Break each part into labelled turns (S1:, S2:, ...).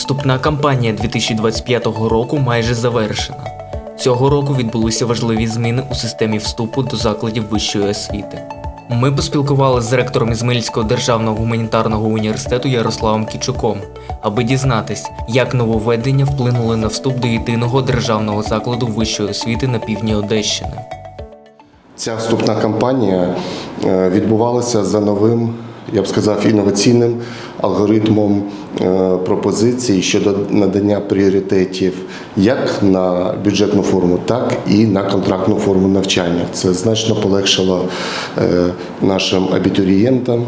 S1: Вступна кампанія 2025 року майже завершена. Цього року відбулися важливі зміни у системі вступу до закладів вищої освіти. Ми поспілкувалися з ректором Ізмаїльського державного гуманітарного університету Ярославом Кічуком, аби дізнатись, як нововведення вплинули на вступ до єдиного державного закладу вищої освіти на півдні Одещини.
S2: Ця вступна кампанія е, відбувалася за новим, я б сказав, інноваційним алгоритмом е, пропозицій щодо надання пріоритетів як на бюджетну форму, так і на контрактну форму навчання. Це значно полегшило е, нашим абітурієнтам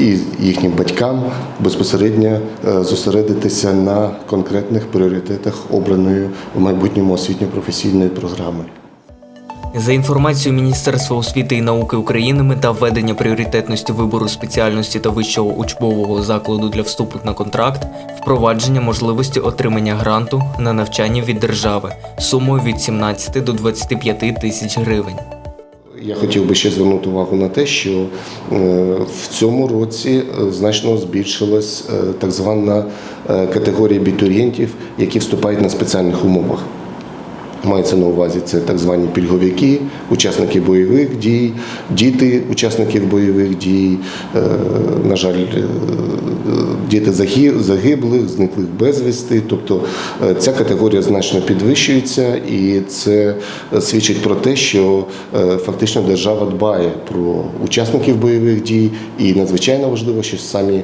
S2: і їхнім батькам безпосередньо е, зосередитися на конкретних пріоритетах обраної в майбутньому освітньо-професійної програми.
S1: За інформацією Міністерства освіти і науки України, мета введення пріоритетності вибору спеціальності та вищого учбового закладу для вступу на контракт впровадження можливості отримання гранту на навчання від держави сумою від 17 до 25 тисяч гривень.
S2: Я хотів би ще звернути увагу на те, що е, в цьому році е, значно збільшилась е, так звана категорія абітурієнтів, які вступають на спеціальних умовах. Мається на увазі це так звані пільговики, учасники бойових дій, діти учасників бойових дій, е, на жаль, е, діти загиблих, зниклих безвісти. Тобто е, ця категорія значно підвищується, і це свідчить про те, що фактично держава дбає про учасників бойових дій, і надзвичайно важливо, що самі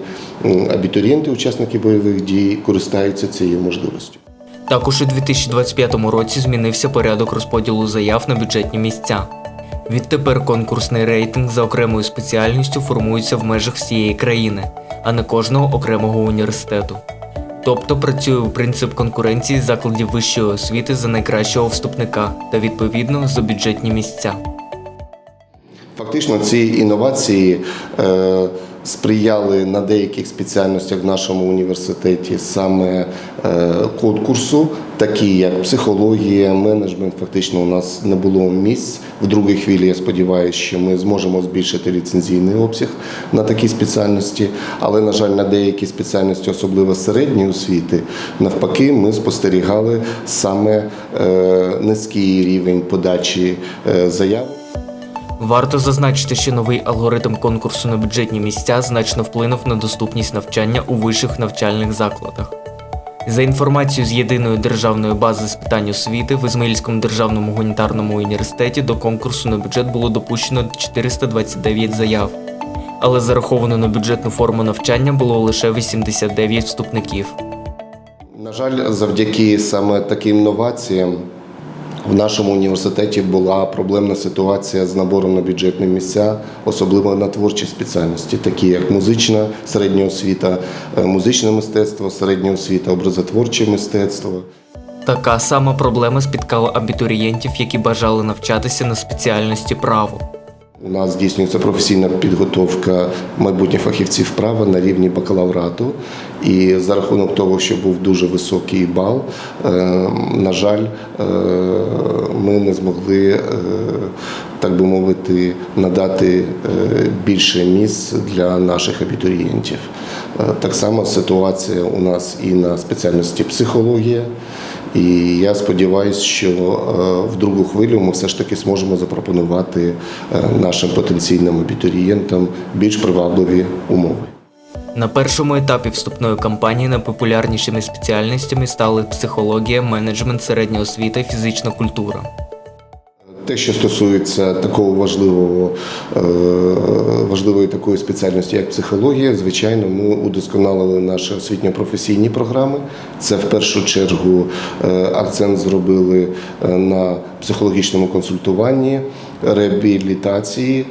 S2: абітурієнти, учасники бойових дій, користаються цією можливістю.
S1: Також у 2025 році змінився порядок розподілу заяв на бюджетні місця. Відтепер конкурсний рейтинг за окремою спеціальністю формується в межах всієї країни, а не кожного окремого університету. Тобто працює принцип конкуренції закладів вищої освіти за найкращого вступника та відповідно за бюджетні місця.
S2: Фактично, ці інновації е, сприяли на деяких спеціальностях в нашому університеті саме е, конкурсу, такі як психологія, менеджмент. Фактично, у нас не було місць. В другій хвилі я сподіваюся, що ми зможемо збільшити ліцензійний обсяг на такі спеціальності. Але, на жаль, на деякі спеціальності, особливо середньої освіти, навпаки, ми спостерігали саме е, низький рівень подачі е, заяв.
S1: Варто зазначити, що новий алгоритм конкурсу на бюджетні місця значно вплинув на доступність навчання у вищих навчальних закладах. За інформацією з єдиної державної бази з питань освіти в Ізмаїльському державному гуманітарному університеті до конкурсу на бюджет було допущено 429 заяв, але зараховано на бюджетну форму навчання було лише 89 вступників.
S2: На жаль, завдяки саме таким новаціям в нашому університеті була проблемна ситуація з набором на бюджетні місця, особливо на творчі спеціальності, такі як музична середня освіта, е, музичне мистецтво, середня освіта, образотворче мистецтво.
S1: Така сама проблема спіткала абітурієнтів, які бажали навчатися на спеціальності право.
S2: У нас здійснюється професійна підготовка майбутніх фахівців права на рівні бакалаврату. І за рахунок того, що був дуже високий бал, е, на жаль, е, ми не змогли, е, так би мовити, надати більше місць для наших абітурієнтів. Так само ситуація у нас і на спеціальності психологія. І я сподіваюся, що е, в другу хвилю ми все ж таки зможемо запропонувати е, нашим потенційним абітурієнтам більш привабливі умови.
S1: На першому етапі вступної кампанії найпопулярнішими спеціальностями стали психологія, менеджмент, середня освіта фізична культура.
S2: Те, що стосується такого важливого, е, важливої такої спеціальності, як психологія, звичайно, ми удосконалили наші освітньо-професійні програми. Це в першу чергу е, акцент зробили е, на психологічному консультуванні, реабілітації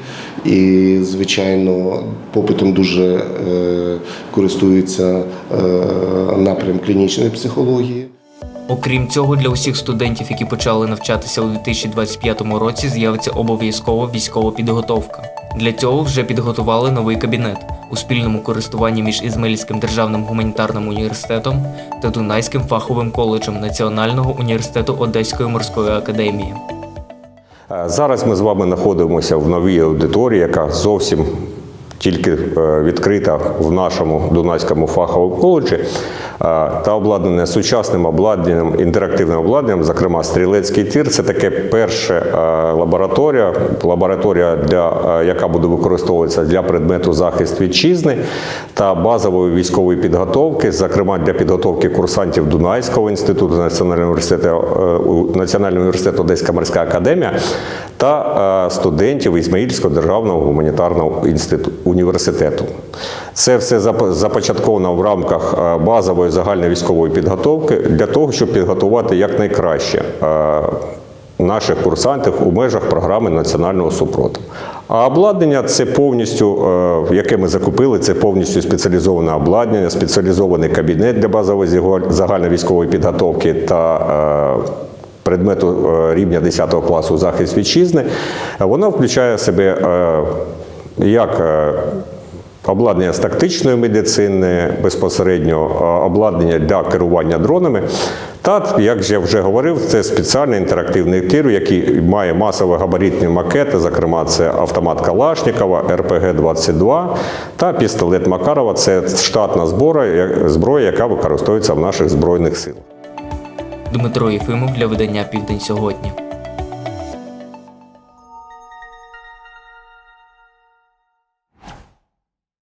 S2: і, звичайно, попитом дуже користується напрям клінічної психології.
S1: Окрім цього, для усіх студентів, які почали навчатися у 2025 році, з'явиться обов'язкова військова підготовка. Для цього вже підготували новий кабінет у спільному користуванні між Ізмаїльським державним гуманітарним університетом та Дунайським фаховим коледжем Національного університету Одеської морської академії.
S3: Е, Зараз ми з вами знаходимося в новій аудиторії, яка зовсім тільки е, відкрита в нашому Дунайському фаховому коледжі. та обладнане сучасним обладнанням, інтерактивним обладнанням, зокрема стрілецький тир. Це таке перша е, лабораторія, лабораторія, для, е, яка буде використовуватися для предмету захист вітчизни та базової військової підготовки, зокрема для підготовки курсантів Дунайського інституту Національного університету, е, Національного університету Одеська морська академія та е, студентів Ізмаїльського державного гуманітарного інституту університету. Це все зап- започатковано в рамках е, базової загальної військової підготовки для того, щоб підготувати якнайкраще е, наших курсантів у межах програми національного супротиву. А обладнання це повністю, е, яке ми закупили, це повністю спеціалізоване обладнання, спеціалізований кабінет для базової загальновійськової підготовки та предмету рівня 10 класу захист вітчизни. Воно включає в себе як е, обладнання з тактичної медицини, безпосередньо е, обладнання для керування дронами. Та, як я вже говорив, це спеціальний інтерактивний тир, який має масові габаритні макети, зокрема, це автомат Калашникова, РПГ-22 та пістолет Макарова. Це штатна зброя, яка використовується в наших збройних силах.
S1: Дмитро Єфимов для видання Південь сьогодні.